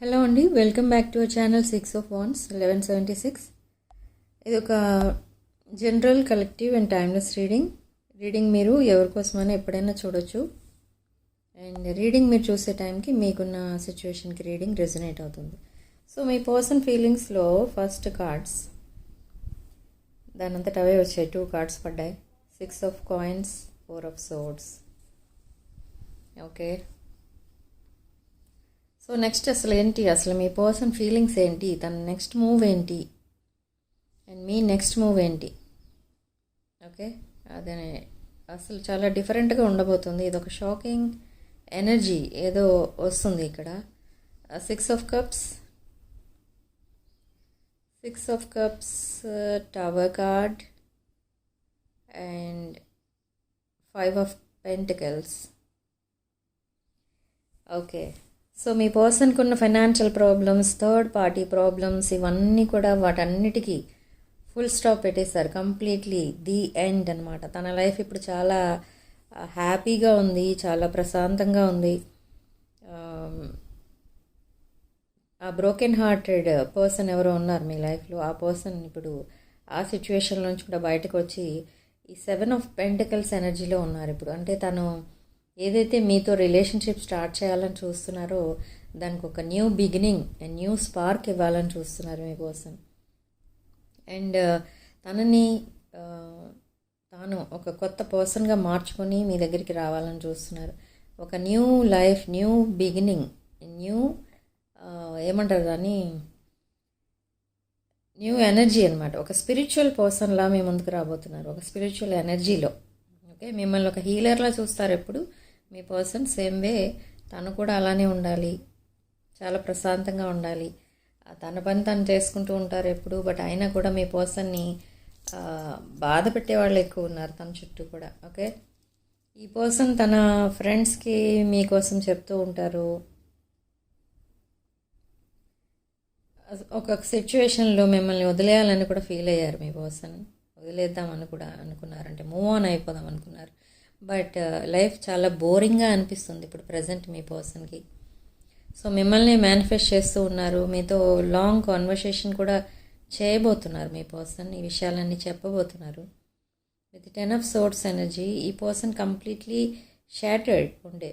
Hello అండి welcome back to our channel six of wands eleven seventy six ఇది ఒక general collective and timeless reading. Reading మీరు ఎవరికోసమైనా ఎప్పుడైనా చూడొచ్చు. అండ్ రీడింగ్ మీరు చూసే టైంకి మీకున్న సిచ్యువేషన్కి రీడింగ్ రెజనేట్ అవుతుంది. సో మీ పర్సన్ ఫీలింగ్స్లో ఫస్ట్ కార్డ్స్ దానంతట అవే వచ్చాయి. టూ కార్డ్స్ పడ్డాయి. Six of coins four of swords okay? So next అసలు ఏంటి? అసలు మీ పర్సన్ ఫీలింగ్స్ ఏంటి? తన నెక్స్ట్ మూవ్ ఏంటి? అండ్ మీ నెక్స్ట్ మూవ్ ఏంటి? ఓకే అదే అసలు చాలా డిఫరెంట్గా ఉండబోతుంది. ఇది ఒక షాకింగ్ ఎనర్జీ ఏదో వస్తుంది ఇక్కడ. Six of cups six of cups tower card and five of pentacles okay so మీ పర్సన్కి ఉన్న financial problems third party problems ఇవన్నీ కూడా వాటన్నిటికీ ఫుల్ స్టాప్ పెట్టేశారు. కంప్లీట్లీ ది ఎండ్ అనమాట తన లైఫ్ ఇప్పుడు చాలా హ్యాపీగా ఉంది చాలా ప్రశాంతంగా ఉంది. ఆ బ్రోకెన్ హార్టెడ్ పర్సన్ ఎవరో ఉన్నారు మీ లైఫ్లో ఆ పర్సన్ ఇప్పుడు ఆ సిచ్యువేషన్ నుంచి కూడా బయటకు వచ్చి ఈ సెవెన్ ఆఫ్ పెంటికల్స్ ఎనర్జీలో ఉన్నారు ఇప్పుడు. అంటే తను ఏదైతే మీతో రిలేషన్షిప్ స్టార్ట్ చేయాలని చూస్తున్నారో దానికి ఒక న్యూ బిగినింగ్ న్యూ స్పార్క్ ఇవ్వాలని చూస్తున్నారు మీకోసం అండ్ uh, తనని uh, తాను ఒక కొత్త పర్సన్గా మార్చుకొని మీ దగ్గరికి రావాలని చూస్తున్నారు. ఒక new life new beginning new uh, ఏమంటారు దాన్ని? న్యూ ఎనర్జీ అనమాట ఒక స్పిరిచువల్ పర్సన్లా మీ ముందుకు రాబోతున్నారు. ఒక స్పిరిచువల్ ఎనర్జీలో. ఓకే? మిమ్మల్ని ఒక హీలర్లా చూస్తారు ఎప్పుడు. మీ పర్సన్ సేమ్ వే తను కూడా అలానే ఉండాలి. చాలా ప్రశాంతంగా ఉండాలి. తన పని తను చేసుకుంటూ ఉంటారు ఎప్పుడు బట్ అయినా కూడా మీ పర్సన్ని బాధ పెట్టేవాళ్ళు ఎక్కువ ఉన్నారు తన చుట్టూ కూడా ఓకే? ఈ పర్సన్ తన ఫ్రెండ్స్కి మీకోసం చెప్తూ ఉంటారు. ఒక సిచ్యువేషన్లో మిమ్మల్ని వదిలేయాలని కూడా ఫీల్ అయ్యారు మీ పర్సన్. వదిలేద్దామని కూడా అనుకున్నారంటే మూవ్ ఆన్ అయిపోదాం అనుకున్నారు. బట్ uh, లైఫ్ చాలా బోరింగ్గా అనిపిస్తుంది ఇప్పుడు ప్రజెంట్ మీ పర్సన్కి. సో మిమ్మల్ని మేనిఫెస్ట్ చేస్తూ ఉన్నారు. మీతో లాంగ్ కాన్వర్సేషన్ కూడా చేయబోతున్నారు మీ పర్సన్. ఈ విషయాలన్నీ చెప్పబోతున్నారు. With ten of swords energy ఈ పర్సన్ కంప్లీట్లీ షాటర్డ్ ఉండే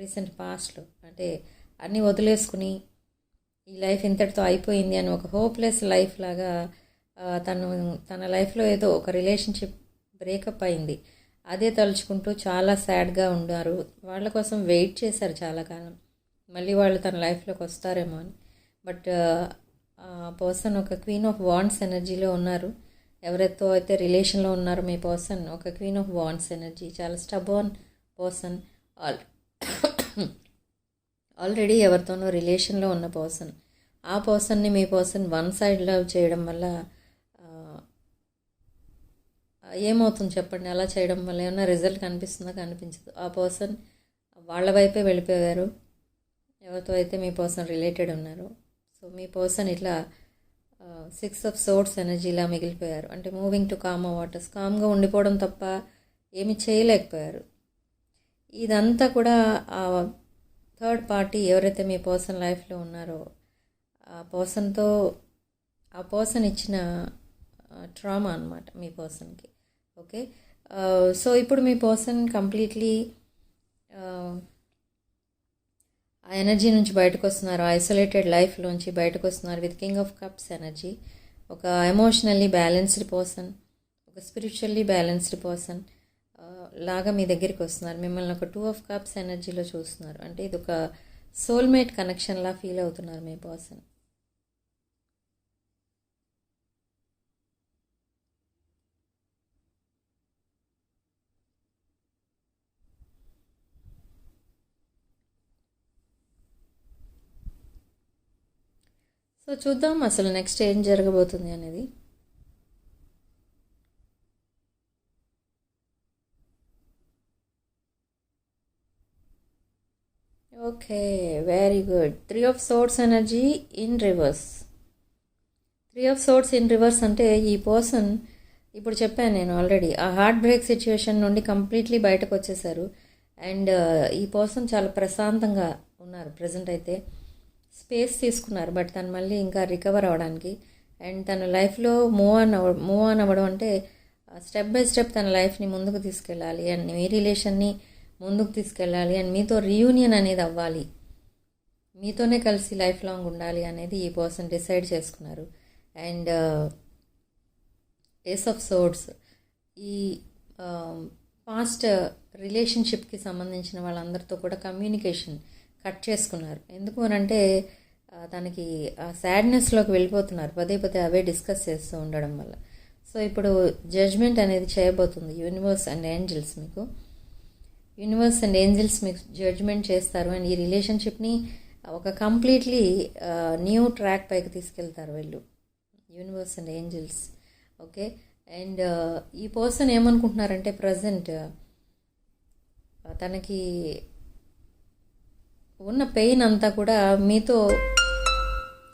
రీసెంట్ పాస్ట్లో. అంటే అన్నీ వదిలేసుకుని ఈ లైఫ్ ఇంతటితో అయిపోయింది అని ఒక హోప్లెస్ లైఫ్ లాగా uh, తను తన లైఫ్లో ఏదో ఒక రిలేషన్షిప్ బ్రేకప్ అయింది. అదే తలుచుకుంటూ చాలా సాడ్గా ఉన్నారు వాళ్ళ కోసం వెయిట్ చేశారు చాలా కాలం. మళ్ళీ వాళ్ళు తన లైఫ్లోకి వస్తారేమో అని. బట్ పర్సన్ ఒక క్వీన్ ఆఫ్ వాండ్స్ ఎనర్జీలో ఉన్నారు. ఎవరితో అయితే రిలేషన్లో ఉన్నారో మీ పర్సన్ ఒక క్వీన్ ఆఫ్ వాండ్స్ ఎనర్జీ. చాలా స్టబోన్ పర్సన్. ఆల్ ఆల్రెడీ ఎవరితోనో రిలేషన్లో ఉన్న పర్సన్. ఆ పర్సన్ని మీ పర్సన్ వన్ సైడ్ లవ్ చేయడం వల్ల ఏమవుతుంది చెప్పండి? అలా చేయడం వల్ల ఏమైనా రిజల్ట్ కనిపిస్తుందా? కనిపించదు. ఆ పర్సన్ వాళ్ళ వైపే వెళ్ళిపోయారు. ఎవరితో అయితే మీ పర్సన్ రిలేటెడ్ ఉన్నారు. సో మీ పర్సన్ ఇట్లా సిక్స్ ఆఫ్ సోర్స్ ఎనర్జీలా మిగిలిపోయారు. అంటే మూవింగ్ టు కామ్ వాటర్స్. కామ్గా ఉండిపోవడం తప్ప ఏమి చేయలేకపోయారు. ఇదంతా కూడా ఆ థర్డ్ పార్టీ ఎవరైతే మీ పర్సన్ లైఫ్లో ఉన్నారో ఆ పర్సన్తో ఆ పర్సన్ ఇచ్చిన ట్రామా అనమాట మీ పర్సన్కి. ఓకే? సో ఇప్పుడు మీ పర్సన్ కంప్లీట్లీ ఆ ఎనర్జీ నుంచి బయటకు వస్తున్నారు ఐసోలేటెడ్ లైఫ్లోంచి బయటకు వస్తున్నారు with king of cups energy. ఒక ఎమోషనల్లీ బ్యాలెన్స్డ్ పర్సన్ ఒక స్పిరిచువల్లీ బ్యాలెన్స్డ్ పర్సన్ లాగా మీ దగ్గరికి వస్తున్నారు మిమ్మల్ని ఒక టూ ఆఫ్ కప్స్ ఎనర్జీలో చూస్తున్నారు. అంటే ఇది ఒక సోల్మేట్ కనెక్షన్లా ఫీల్ అవుతున్నారు మీ పర్సన్. సో చూద్దాం అసలు నెక్స్ట్ ఏం జరగబోతుంది అనేది. Okay very good three of swords energy in reverse three of swords in reverse అంటే ఈ పర్సన్ ఇప్పుడు చెప్పాను నేను ఆల్రెడీ ఆ హార్ట్ బ్రేక్ సిచ్యువేషన్ నుండి కంప్లీట్లీ బయటకు వచ్చేసారు. అండ్ uh, ఈ పర్సన్ చాలా ప్రశాంతంగా ఉన్నారు ప్రజెంట్ అయితే. స్పేస్ తీసుకున్నారు బట్ తను మళ్ళీ ఇంకా రికవర్ అవ్వడానికి. అండ్ తన లైఫ్లో మూవ్ ఆన్ అవ్వ మూవ్ ఆన్ అవ్వడం అంటే స్టెప్ బై స్టెప్ తన లైఫ్ని ముందుకు తీసుకెళ్ళాలి అండ్ మీ రిలేషన్ని ముందుకు తీసుకెళ్ళాలి అండ్ మీతో రీయూనియన్ అనేది అవ్వాలి. మీతోనే కలిసి లైఫ్ లాంగ్ ఉండాలి అనేది ఈ పర్సన్ డిసైడ్ చేసుకున్నారు. అండ్ ఏస్ ఆఫ్ సోర్ట్స్ ఈ పాస్ట్ రిలేషన్షిప్కి సంబంధించిన వాళ్ళందరితో కూడా కమ్యూనికేషన్ కట్ చేసుకున్నారు. ఎందుకు అని అంటే తనకి ఆ సాడ్నెస్లోకి వెళ్ళిపోతున్నారు. పదే పదే అవే డిస్కస్ చేస్తూ ఉండడం వల్ల. సో ఇప్పుడు జడ్జ్మెంట్ అనేది చేయబోతుంది. యూనివర్స్ అండ్ ఏంజిల్స్ మీకు. యూనివర్స్ అండ్ ఏంజిల్స్ మీకు జడ్జ్మెంట్ చేస్తారు అండ్ ఈ రిలేషన్షిప్ని ఒక కంప్లీట్లీ న్యూ ట్రాక్ పైకి తీసుకెళ్తారు వీళ్ళు. Universe and angels okay and ఈ పర్సన్ ఏమనుకుంటున్నారంటే ప్రజెంట్ తనకి ఉన్న పెయిన్ అంతా కూడా మీతో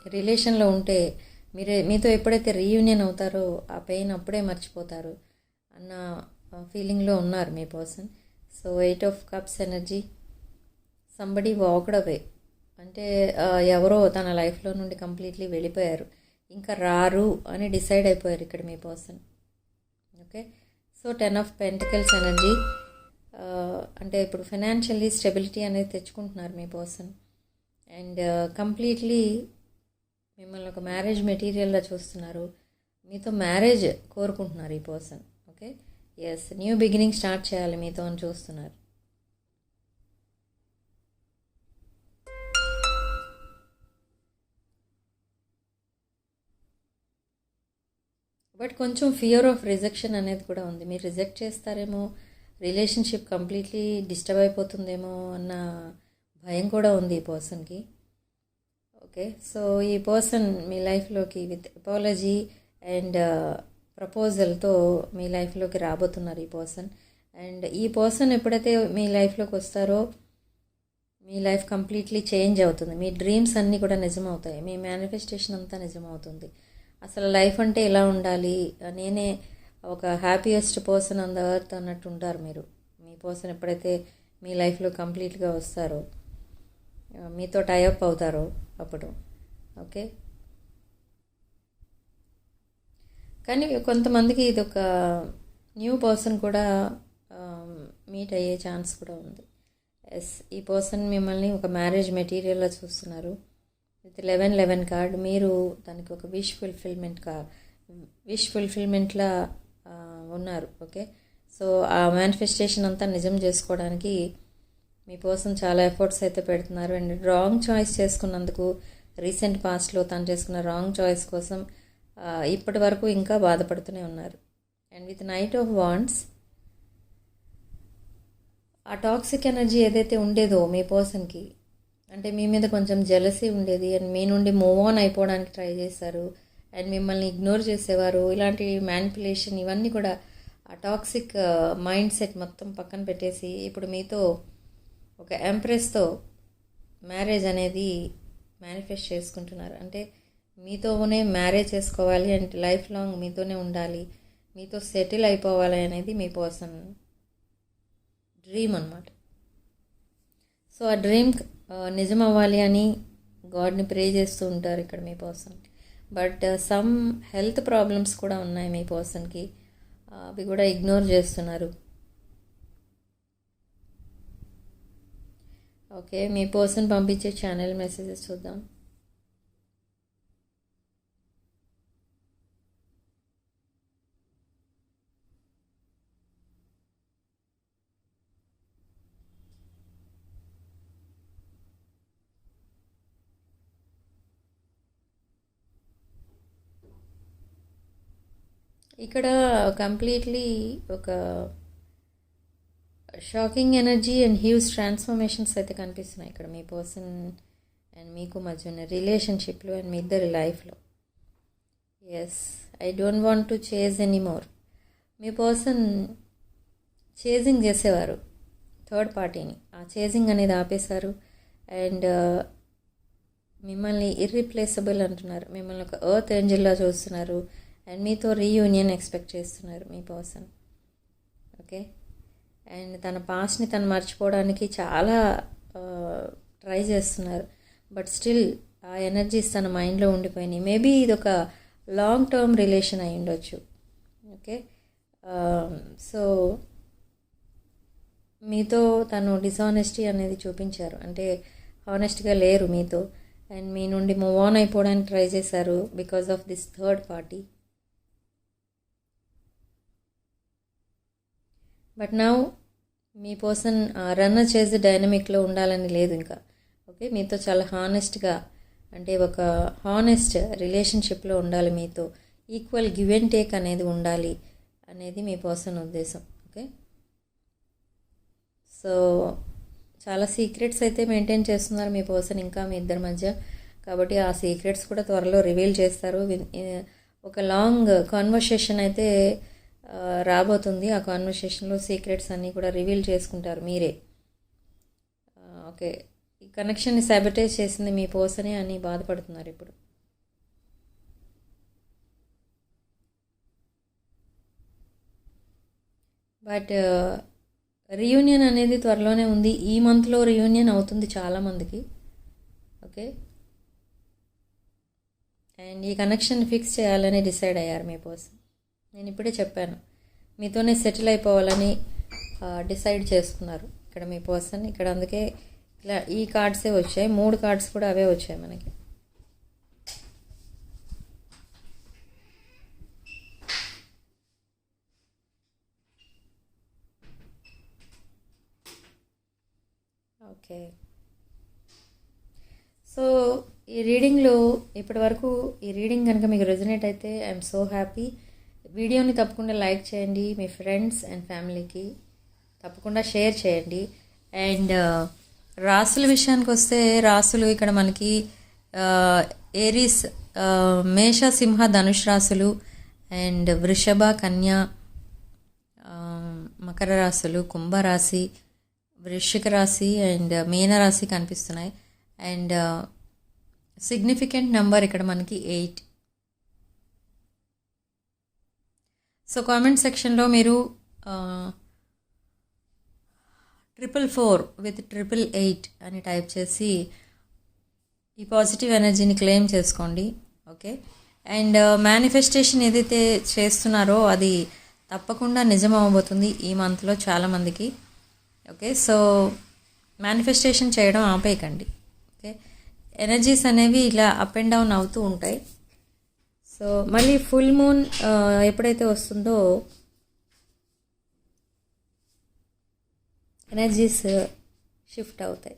రిలేషన్లో ఉంటే మీరే మీతో ఎప్పుడైతే రీయూనియన్ అవుతారో ఆ పెయిన్ అప్పుడే మర్చిపోతారు అన్న ఫీలింగ్లో ఉన్నారు మీ person so eight of cups energy somebody walked away అంటే ఎవరో తన లైఫ్లో నుండి కంప్లీట్లీ వెళ్ళిపోయారు. ఇంకా రారు అని డిసైడ్ అయిపోయారు ఇక్కడ మీ person okay so ten of pentacles energy అంటే ఇప్పుడు ఫైనాన్షియల్లీ స్టెబిలిటీ అనేది తెచ్చుకుంటున్నారు మీ పర్సన్ అండ్ కంప్లీట్లీ మిమ్మల్ని ఒక మ్యారేజ్ మెటీరియల్లా చూస్తున్నారు. మీతో మ్యారేజ్ కోరుకుంటున్నారు ఈ person okay yes new beginning start చేయాలి మీతో అని చూస్తున్నారు. బట్ కొంచెం ఫియర్ ఆఫ్ రిజెక్షన్ అనేది కూడా ఉంది. మీరు రిజెక్ట్ చేస్తారేమో రిలేషన్షిప్ కంప్లీట్లీ డిస్టర్బ్ అయిపోతుందేమో అన్న భయం కూడా ఉంది ఈ పర్సన్కి. ఓకే? సో ఈ పర్సన్ మీ లైఫ్లోకి విత్ అపాలజీ అండ్ ప్రపోజల్తో మీ లైఫ్లోకి రాబోతున్నారు ఈ పర్సన్. అండ్ ఈ పర్సన్ ఎప్పుడైతే మీ లైఫ్లోకి వస్తారో మీ లైఫ్ కంప్లీట్లీ చేంజ్ అవుతుంది. మీ డ్రీమ్స్ అన్నీ కూడా నిజమవుతాయి. మీ మేనిఫెస్టేషన్ అంతా నిజమవుతుంది. అసలు లైఫ్ అంటే ఎలా ఉండాలి? నేనే ఒక happiest person on the earth అన్నట్టు ఉంటారు మీరు. మీ పర్సన్ ఎప్పుడైతే మీ లైఫ్లో కంప్లీట్గా వస్తారో మీతో టైఅప్ అవుతారో అప్పుడు. ఓకే కానీ కొంతమందికి ఇది ఒక న్యూ పర్సన్ కూడా మీట్ అయ్యే ఛాన్స్ కూడా ఉంది. ఎస్ ఈ పర్సన్ మిమ్మల్ని ఒక మ్యారేజ్ మెటీరియల్లా చూస్తున్నారు. విత్ లెవెన్ లెవెన్ కార్డ్ మీరు దానికి ఒక విష్ ఫుల్ఫిల్మెంట్ కా విష్ ఫుల్ఫిల్మెంట్లా ఉన్నారు ఓకే? సో ఆ మేనిఫెస్టేషన్ అంతా నిజం చేసుకోవడానికి మీ కోసం చాలా ఎఫర్ట్స్ అయితే పెడుతున్నారు. అండ్ రాంగ్ చాయిస్ చేసుకున్నందుకు రీసెంట్ పాస్ట్లో తను చేసుకున్న రాంగ్ చాయిస్ కోసం ఇప్పటి వరకు ఇంకా బాధపడుతూనే ఉన్నారు. And with knight of wands ఆ టాక్సిక్ ఎనర్జీ ఏదైతే ఉండేదో మీ పర్సన్కి అంటే మీ మీద కొంచెం జెలసీ ఉండేది అండ్ మీ నుండి మూవ్ ఆన్ అయిపోవడానికి ట్రై చేశారు అండ్ మిమ్మల్ని ఇగ్నోర్ చేసేవారు. ఇలాంటి మ్యానిపులేషన్ ఇవన్నీ కూడా ఆ టాక్సిక్ మైండ్ సెట్ మొత్తం పక్కన పెట్టేసి ఇప్పుడు మీతో ఒక ఎంప్రెస్తో మ్యారేజ్ అనేది మేనిఫెస్ట్ చేసుకుంటున్నారు. అంటే మీతోనే మ్యారేజ్ చేసుకోవాలి అండ్ లైఫ్ లాంగ్ మీతోనే ఉండాలి. మీతో సెటిల్ అయిపోవాలి అనేది మీ పర్సన్ డ్రీమ్ అనమాట సో ఆ డ్రీమ్ నిజం అవ్వాలి అని గాడ్ని ప్రే చేస్తూ ఉంటారు ఇక్కడ మీ person but some health problems కూడా ఉన్నాయి మీ పర్సన్కి. Uh, అవి కూడా ఇగ్నోర్ చేస్తున్నారు. ఓకే మీ పర్సన్ పంపించే ఛానల్ మెసేజెస్ చూద్దాం. ఇక్కడ కంప్లీట్లీ ఒక shocking energy and huge transformations అయితే కనిపిస్తున్నాయి ఇక్కడ మీ పర్సన్ అండ్ మీకు మధ్య ఉన్న రిలేషన్షిప్లో అండ్ మీ ఇద్దరి లైఫ్లో. Yes I don't want to chase anymore me person chasing చేసేవారు థర్డ్ పార్టీని ఆ చేజింగ్ అనేది ఆపేశారు అండ్ uh, మిమ్మల్ని ఇర్రిప్లేసబుల్ అంటున్నారు. మిమ్మల్ని ఒక ఎర్త్ ఏంజిల్లా చూస్తున్నారు. అండ్ మీతో రీయూనియన్ ఎక్స్పెక్ట్ చేస్తున్నారు మీ పర్సన్ ఓకే అండ్ తన పాస్ట్ని తను మర్చిపోవడానికి చాలా uh, ట్రై చేస్తున్నారు. బట్ స్టిల్ ఆ ఎనర్జీస్ తన మైండ్లో ఉండిపోయినాయి. మేబీ ఇది ఒక లాంగ్ టర్మ్ రిలేషన్ అయి ఉండొచ్చు. ఓకే సో um, మీతో తను డిసానెస్టీ అనేది చూపించారు. అంటే హానెస్ట్గా లేరు మీతో. అండ్ మీ నుండి మూవ్ ఆన్ అయిపోవడానికి ట్రై చేశారు because of this third party but నా మీ పర్సన్ రన్ చేసే డైనమిక్లో ఉండాలని లేదు ఇంకా. ఓకే? మీతో చాలా హానెస్ట్గా అంటే ఒక హానెస్ట్ రిలేషన్షిప్లో ఉండాలి మీతో. ఈక్వల్ గివ్ అండ్ టేక్ అనేది ఉండాలి అనేది మీ పర్సన్ ఉద్దేశం. ఓకే? సో చాలా సీక్రెట్స్ అయితే మెయింటైన్ చేస్తున్నారు మీ పర్సన్ ఇంకా మీ ఇద్దరి మధ్య. కాబట్టి ఆ సీక్రెట్స్ కూడా త్వరలో రివీల్ చేస్తారు. ఒక లాంగ్ కాన్వర్సేషన్ అయితే రాబోతుంది. ఆ కాన్వర్సేషన్లో సీక్రెట్స్ అన్నీ కూడా రివీల్ చేసుకుంటారు మీరే. ఓకే. ఈ కనెక్షన్ని సాబిటైజ్ చేసింది మీ పోసనే అని బాధపడుతున్నారు ఇప్పుడు. బట్ రియూనియన్ అనేది త్వరలోనే ఉంది. ఈ మంత్లో రియూనియన్ అవుతుంది చాలామందికి ఓకే? అండ్ ఈ కనెక్షన్ ఫిక్స్ చేయాలని డిసైడ్ అయ్యారు మీ పర్సన్ నేను ఇప్పుడే చెప్పాను. మీతోనే సెటిల్ అయిపోవాలని డిసైడ్ చేసుకున్నారు. ఇక్కడ మీ పర్సన్ ఇక్కడ అందుకే ఇలా ఈ కార్డ్సే వచ్చాయి. మూడు కార్డ్స్ కూడా అవే వచ్చాయి మనకి. ఓకే. సో ఈ రీడింగ్లో ఇప్పటి వరకు ఈ రీడింగ్ కనుక మీకు రెజనేట్ అయితే ఐఎమ్ సో హ్యాపీ. వీడియోని తప్పకుండా లైక్ చేయండి మీ ఫ్రెండ్స్ అండ్ ఫ్యామిలీకి. తప్పకుండా షేర్ చేయండి. అండ్ రాసుల విషయానికి వస్తే రాసులు ఇక్కడ మనకి ఏరీస్ మేష సింహ ధనుష్ రాసులు అండ్ వృషభ కన్య మకర రాశులు కుంభరాశి వృశ్చిక రాశి అండ్ మీనరాశి కనిపిస్తున్నాయి. అండ్ సిగ్నిఫికెంట్ నెంబర్ ఇక్కడ మనకి ఎయిట్ సో కామెంట్ సెక్షన్లో మీరు triple four with triple eight అని టైప్ చేసి ఈ పాజిటివ్ ఎనర్జీని క్లెయిమ్ చేసుకోండి ఓకే అండ్ మేనిఫెస్టేషన్ ఏదైతే చేస్తున్నారో అది తప్పకుండా నిజం అవ్వబోతుంది ఈ మంత్లో చాలామందికి ఓకే సో మేనిఫెస్టేషన్ చేయడం ఆపేయకండి ఓకే ఎనర్జీస్ అనేవి ఇలా అప్ అండ్ డౌన్ అవుతూ ఉంటాయి. సో మళ్ళీ ఫుల్ మూన్ ఎప్పుడైతే వస్తుందో ఎనర్జీస్ షిఫ్ట్ అవుతాయి.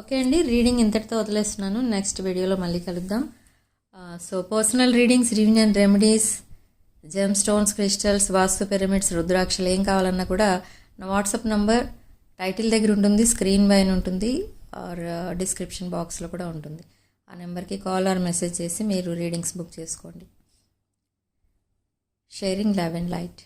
ఓకే అండి రీడింగ్ ఇంతటితో వదిలేస్తున్నాను. నెక్స్ట్ వీడియోలో మళ్ళీ కలుద్దాం. So personal readings reunion remedies gemstones crystals vastu pyramids రుద్రాక్షలు ఏం కావాలన్నా కూడా నా వాట్సాప్ నంబర్ టైటిల్ దగ్గర ఉంటుంది స్క్రీన్ పైన ఉంటుంది ఆర్ డిస్క్రిప్షన్ బాక్స్లో కూడా ఉంటుంది. ఆ నెంబర్కి కాల్ ఆర్ మెసేజ్ చేసి మీరు రీడింగ్స్ బుక్ చేసుకోండి. Sharing love and light.